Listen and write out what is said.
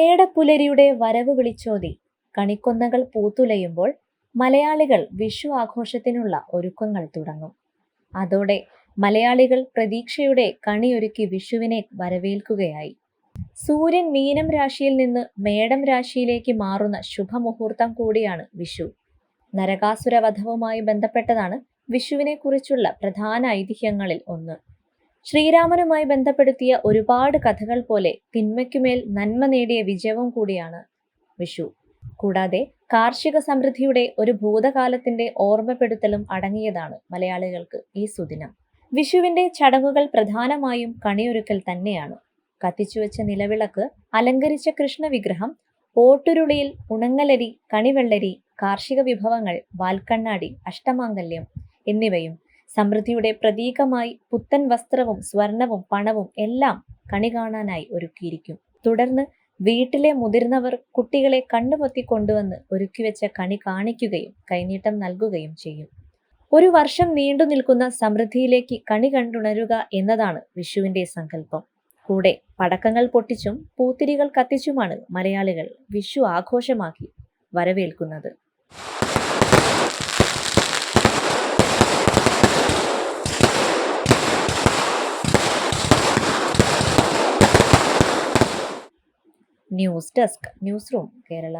ഓണപ്പുലരിയുടെ വരവ് വിളിച്ചോതി. കണിക്കൊന്നകൾ പൂത്തുലയുമ്പോൾ മലയാളികൾ വിഷു ആഘോഷത്തിനുള്ള ഒരുക്കങ്ങൾ തുടങ്ങും. അതോടെ മലയാളികൾ പ്രതീക്ഷയുടെ കണിയൊരുക്കി വിഷുവിനെ വരവേൽക്കുകയായി. സൂര്യൻ മീനം രാശിയിൽ നിന്ന് മേടം രാശിയിലേക്ക് മാറുന്ന ശുഭമുഹൂർത്തം കൂടിയാണ് വിഷു. നരകാസുരവധവുമായി ബന്ധപ്പെട്ടതാണ് വിഷുവിനെ കുറിച്ചുള്ള പ്രധാന ഐതിഹ്യങ്ങളിൽ ഒന്ന്. ശ്രീരാമനുമായി ബന്ധപ്പെടുത്തിയ ഒരുപാട് കഥകൾ പോലെ തിന്മയ്ക്കുമേൽ നന്മ നേടിയ വിജയവും കൂടിയാണ് വിഷു. കൂടാതെ കാർഷിക സമൃദ്ധിയുടെ ഒരു ഭൂതകാലത്തിന്റെ ഓർമ്മപ്പെടുത്തലും അടങ്ങിയതാണ് മലയാളികൾക്ക് ഈ സുദിനം. വിഷുവിന്റെ ചടങ്ങുകൾ പ്രധാനമായും കണിയൊരുക്കൽ തന്നെയാണ്. കത്തിച്ചുവെച്ച നിലവിളക്ക് അലങ്കരിച്ച കൃഷ്ണവിഗ്രഹം ഓട്ടുരുളിയിൽ ഉണങ്ങലരി കണിവെള്ളരി കാർഷിക വിഭവങ്ങൾ വാൽക്കണ്ണാടി അഷ്ടമാംഗല്യം എന്നിവയും സമൃദ്ധിയുടെ പ്രതീകമായി പുത്തൻ വസ്ത്രവും സ്വർണവും പണവും എല്ലാം കണി കാണാനായി ഒരുക്കിയിരിക്കും. തുടർന്ന് വീട്ടിലെ മുതിർന്നവർ കുട്ടികളെ കണ്ണുപൊത്തി കൊണ്ടുവന്ന് ഒരുക്കിവെച്ച കണി കാണിക്കുകയും കൈനീട്ടം നൽകുകയും ചെയ്യും. ഒരു വർഷം നീണ്ടു നിൽക്കുന്ന സമൃദ്ധിയിലേക്ക് കണി കണ്ടുണരുക എന്നതാണ് വിഷുവിന്റെ സങ്കല്പം. കൂടെ പടക്കങ്ങൾ പൊട്ടിച്ചും പൂത്തിരികൾ കത്തിച്ചുമാണ് മലയാളികൾ വിഷു ആഘോഷമാക്കി വരവേൽക്കുന്നത്. News desk news room Kerala.